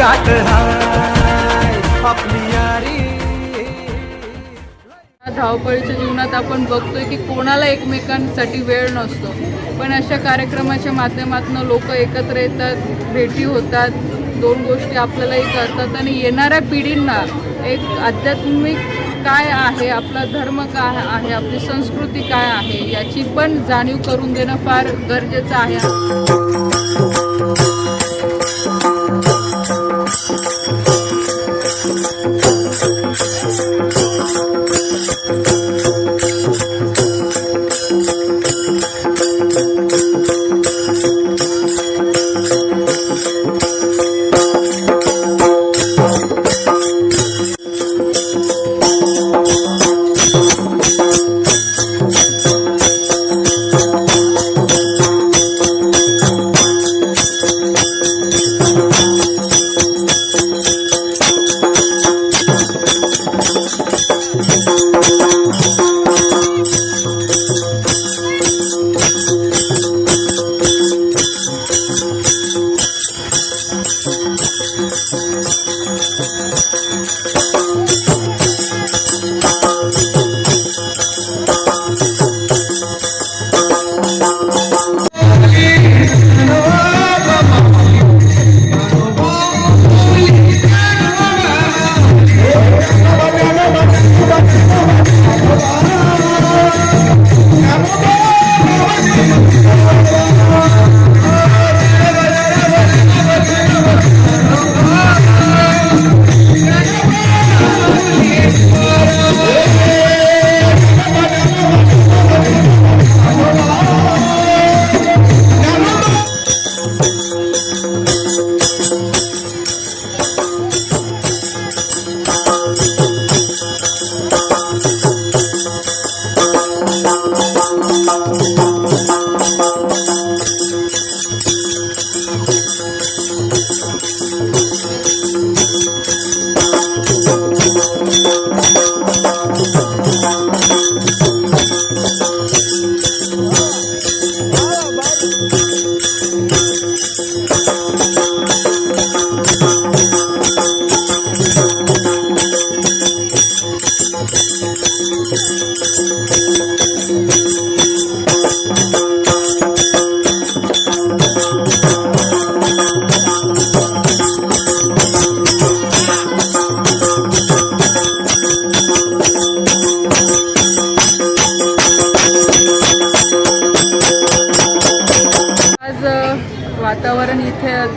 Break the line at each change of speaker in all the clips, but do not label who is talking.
लई हाय आपली यारी.
धावपळीच्या जीवनात आपण बघतोय की कोणाला एकमेकांसाठी वेळ नसतो. पण अशा कार्यक्रमाच्या माध्यमातून लोक एकत्र येतात भेटी होतात दोन गोष्टी आपल्यालाही करतात आणि येणाऱ्या पिढींना एक आध्यात्मिक काय आहे आपला धर्म काय आहे आपली संस्कृती काय आहे याची पण जाणीव करून देणं फार गरजेचं आहे.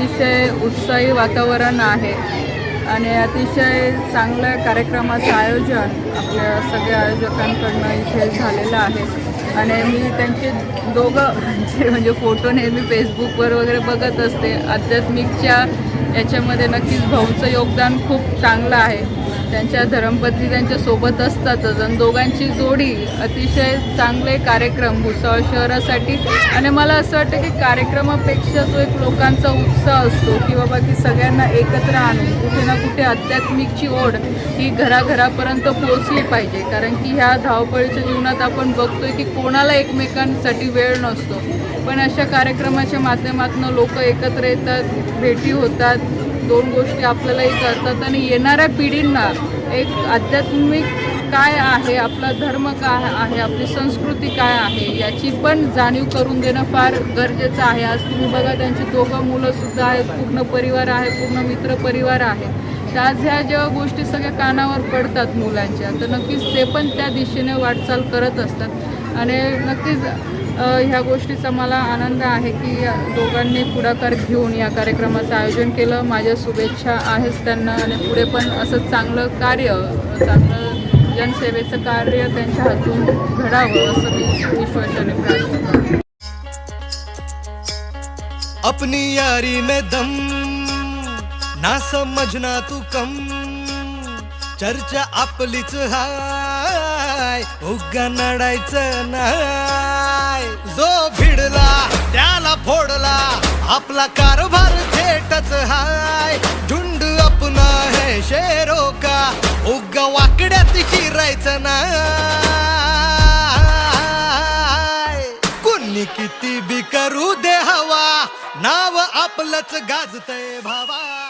अतिशय उत्साही वातावरण आहे आणि अतिशय चांगल्या कार्यक्रमाचं आयोजन आपल्या सगळ्या आयोजकांकडनं इथे झालेलं आहे. आणि मी त्यांचे दोघं म्हणजे म्हणजे फोटो नेहमी फेसबुकवर वगैरे बघत असते. आध्यात्मिकच्या याच्यामध्ये नक्कीच भाऊचं योगदान खूप चांगलं आहे. त्यांच्या धर्मपत्नी त्यांच्यासोबत असतातच आणि दोघांची जोडी अतिशय चांगले कार्यक्रम भुसावळ शहरासाठी. आणि मला असं वाटतं की कार्यक्रमापेक्षा जो एक लोकांचा उत्साह असतो की बाबा की सगळ्यांना एकत्र आणून कुठे ना कुठे आध्यात्मिकची ओढ ही घराघरापर्यंत पोहोचली पाहिजे. कारण की ह्या धावपळीच्या जीवनात आपण बघतोय की कोणाला एकमेकांसाठी वेळ नसतो. पण अशा कार्यक्रमाच्या माध्यमातून लोक एकत्र येतात भेटी होतात. दोन गोष्टी आपल्यालाही करतात आणि येणाऱ्या पिढींना एक आध्यात्मिक काय आहे आपला धर्म काय आहे आपली संस्कृती काय आहे याची पण जाणीव करून देणं फार गरजेचं आहे. आज तुम्ही बघा त्यांची दोघं मुलंसुद्धा आहेत पूर्ण परिवार आहे पूर्ण मित्र परिवार आहे. तर आज ह्या जेव्हा गोष्टी सगळ्या कानावर पडतात मुलांच्या तर नक्कीच ते पण त्या दिशेने वाटचाल करत असतात. आणि नक्कीच ह्या गोष्टीचा मला आनंद आहे की दोघांनी पुढाकार घेऊन या कार्यक्रमाचं आयोजन केलं. माझ्या शुभेच्छा आहेच त्यांना आणि पुढे पण असं चांगलं कार्य चांगलं जनसेवेचं कार्य त्यांच्या हातून घडावं असं मी विश्वासाने प्रार्थना
अपनी यारी में दम ना समजना तू कम चर्चा आपलीच हाय उग नडायचं नाय जो भिडला त्याला फोडला आपला कारभार थेटच हाय. झुंड अपना है शेरो का उग वाकड्यात शिरायचं नाय कुणी किती बी करू दे हवा नाव आपलंच गाजतय भावा.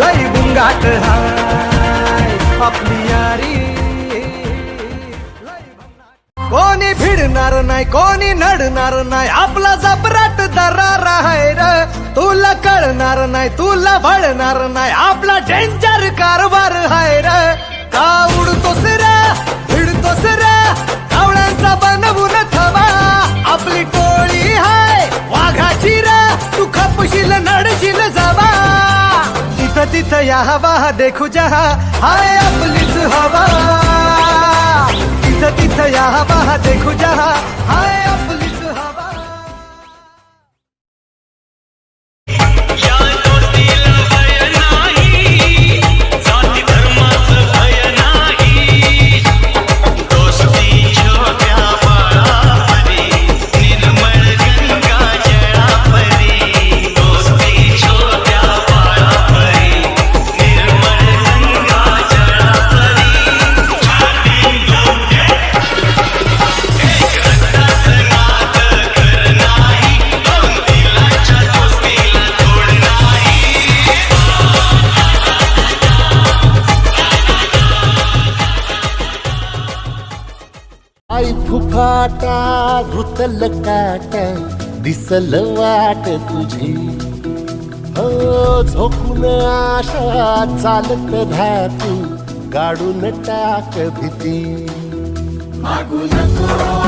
लय गुंगाट हाय आपली यारी. कोणी भिडणार नाही कोणी नडणार नाही आपला जबराट दरार आहे र. तुला कळणार नाही तुला भळणार नाही आपला डेंजर कारभार आहे र. तिथं हवा देखू जहा हाय आपलीच हवा। तिथं तिथं या हवा देखू जहा हाय
आई फुफाटा घुतल काटा दिसल वाट तुझी. हो झोपून आशा चालत धातू गाडून टाक भीती. होर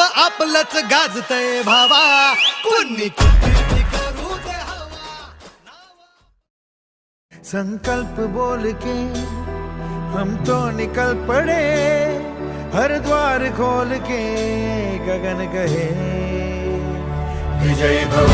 आपलंच गाजतय भावा कुन्नी कुन्नी करू दे हवा।
संकल्प बोल के हम तो निकल पड़े हर द्वार खोल के गगन कहे विजय भव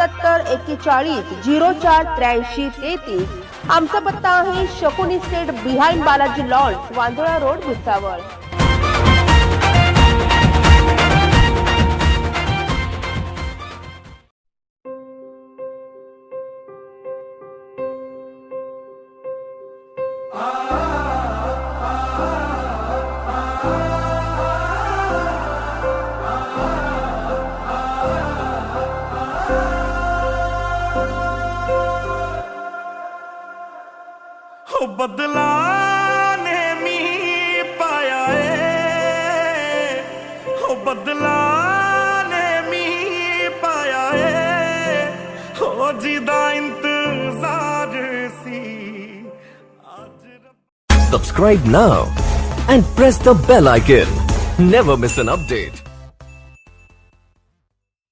सत्याहत्तर एक्केचाळीस झिरो चार त्र्याऐंशी तेहतीस. आमचा पत्ता आहे Shakuni state behind Balaji lawns Vandola road Bhusawal.
ਬਦਲਾ ਨੇ ਮੀ ਪਾਇਆ ਏ ਹੋ ਬਦਲਾ ਨੇ ਮੀ ਪਾਇਆ ਏ ਹੋ ਜਿਹਦਾ ਇੰਤਜ਼ਾਰ ਸੀ
Subscribe now and press the bell icon. Never miss an update.